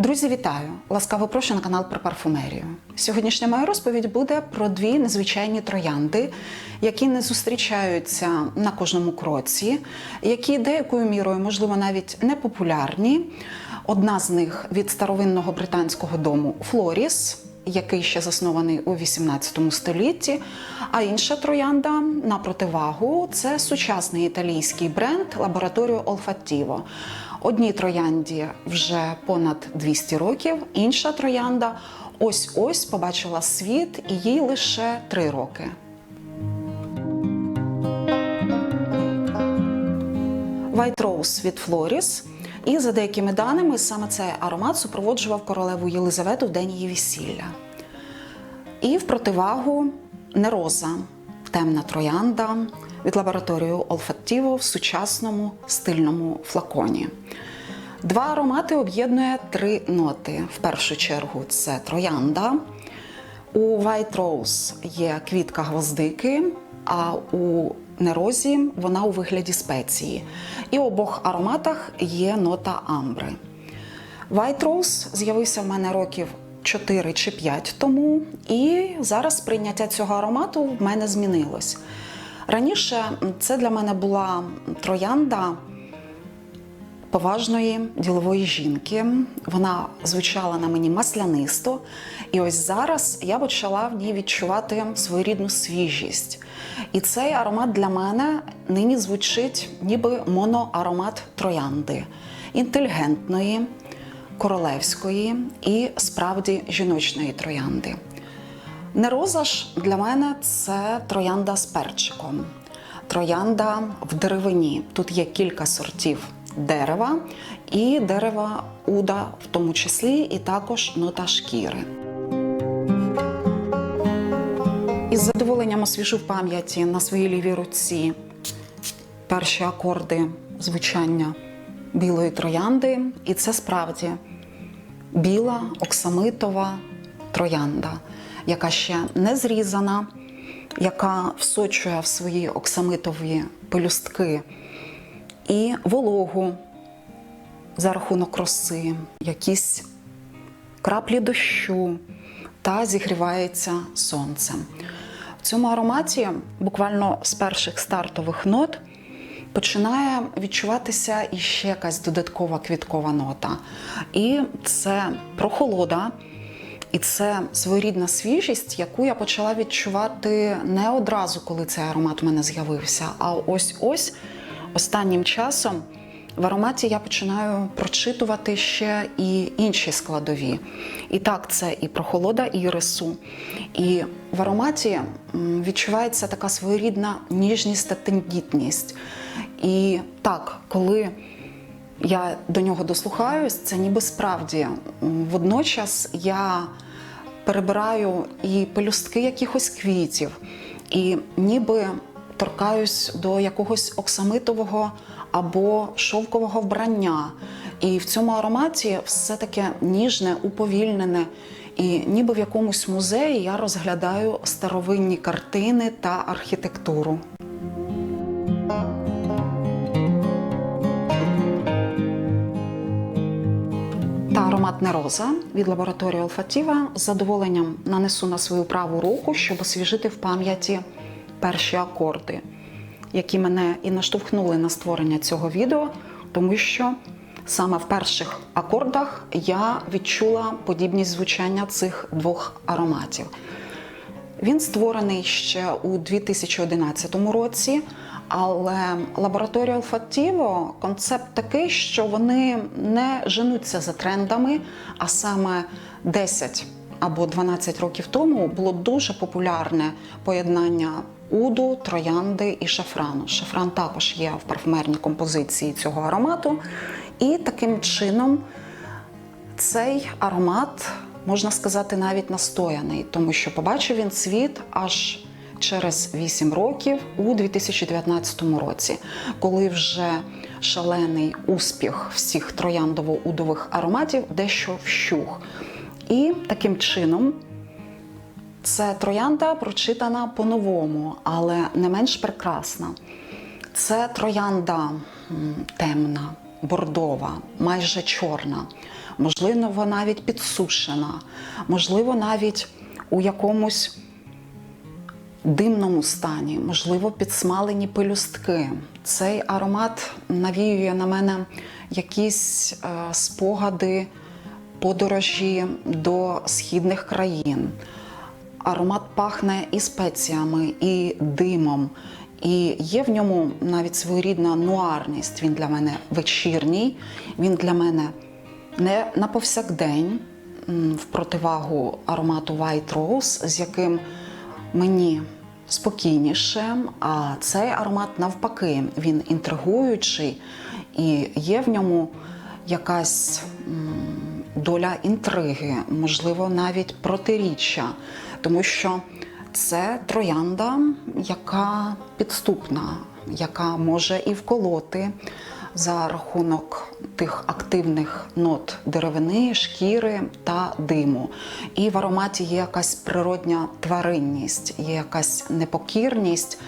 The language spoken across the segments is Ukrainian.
Друзі, вітаю! Ласкаво прошу на канал про парфумерію. Сьогоднішня моя розповідь буде про дві незвичайні троянди, які не зустрічаються на кожному кроці, які деякою мірою, можливо, навіть не популярні. Одна з них від старовинного британського дому Флоріс, який ще заснований у 18 столітті. А інша троянда на противагу це сучасний італійський бренд Лабораторіо Olfattivo. Одній троянді вже понад 200 років, інша троянда ось ось побачила світ і їй лише 3 роки. White Rose від Флоріс. І за деякими даними, саме цей аромат супроводжував королеву Єлизавету в день її весілля. І в противагу нероза, темна троянда від лабораторії Olfattivo в сучасному стильному флаконі. Два аромати об'єднує три ноти. В першу чергу це троянда. У White Rose є квітка гвоздики, а у нерозі вона у вигляді спеції. І в обох ароматах є нота амбри. White Rose з'явився в мене років 4 чи 5 тому, і зараз прийняття цього аромату в мене змінилось. Раніше це для мене була троянда поважної ділової жінки. Вона звучала на мені маслянисто, і ось зараз я почала в ній відчувати своєрідну свіжість. І цей аромат для мене нині звучить ніби моноаромат троянди, інтелігентної, королевської і справді жіночної троянди. Нероза ж для мене це троянда з перчиком. Троянда в деревині. Тут є кілька сортів дерева і дерева уда, в тому числі, і також нота шкіри. Із задоволенням освіжу в пам'яті на своїй лівій руці перші акорди звучання білої троянди. І це справді біла оксамитова троянда, яка ще не зрізана, яка всочує в свої оксамитові пелюстки і вологу за рахунок роси, якісь краплі дощу та зігрівається сонцем. В цьому ароматі буквально з перших стартових нот починає відчуватися іще якась додаткова квіткова нота. І це прохолода, і це своєрідна свіжість, яку я почала відчувати не одразу, коли цей аромат у мене з'явився, а ось ось останнім часом. В ароматі я починаю прочитувати ще і інші складові. І так, це і прохолода ірису. І в ароматі відчувається така своєрідна ніжність та тендітність. І так, коли я до нього дослухаюсь, це ніби справді водночас я перебираю і пелюстки якихось квітів, і ніби торкаюсь до якогось оксамитового або шовкового вбрання. І в цьому ароматі все таке ніжне, уповільнене. І ніби в якомусь музеї я розглядаю старовинні картини та архітектуру. Та ароматна роза від лабораторії Olfattiva з задоволенням нанесу на свою праву руку, щоб освіжити в пам'яті перші акорди, які мене і наштовхнули на створення цього відео, тому що саме в перших акордах я відчула подібність звучання цих двох ароматів. Він створений ще у 2011 році, але лабораторія Olfattivo – концепт такий, що вони не женуться за трендами, а саме 10 або 12 років тому було дуже популярне поєднання уду, троянди і шафрану. Шафран також є в парфумерній композиції цього аромату. І таким чином цей аромат, можна сказати, навіть настояний, тому що побачив він світ аж через 8 років у 2019 році, коли вже шалений успіх всіх трояндово-удових ароматів дещо вщух. І таким чином це троянда прочитана по-новому, але не менш прекрасна. Це троянда темна, бордова, майже чорна. можливо, навіть підсушена, можливо, навіть у якомусь димному стані, можливо, підсмалені пелюстки. Цей аромат навіює на мене якісь е, спогади подорожі до східних країн. Аромат пахне і спеціями, і димом. І є в ньому навіть своєрідна нуарність. Він для мене вечірній, він для мене не на повсякдень, в противагу аромату White Rose, з яким мені спокійніше. А цей аромат навпаки, він інтригуючий і є в ньому якась доля інтриги, можливо, навіть протиріччя, тому що це троянда, яка підступна, яка може і вколоти за рахунок тих активних нот деревини, шкіри та диму. І в ароматі є якась природня тваринність, є якась непокірність.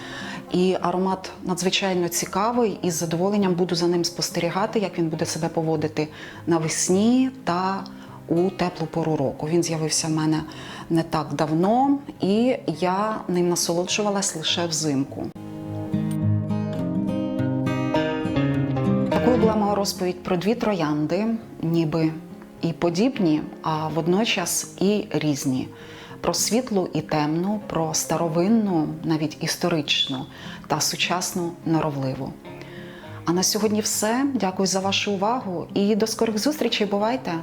І аромат надзвичайно цікавий, і з задоволенням буду за ним спостерігати, як він буде себе поводити навесні та у теплу пору року. Він з'явився в мене не так давно, і я ним насолоджувалась лише взимку. Такою була моя розповідь про дві троянди, ніби і подібні, а водночас і різні. Про світлу і темну, про старовинну, навіть історичну та сучасну норовливу. А на сьогодні все. Дякую за вашу увагу і до скорих зустрічей. Бувайте!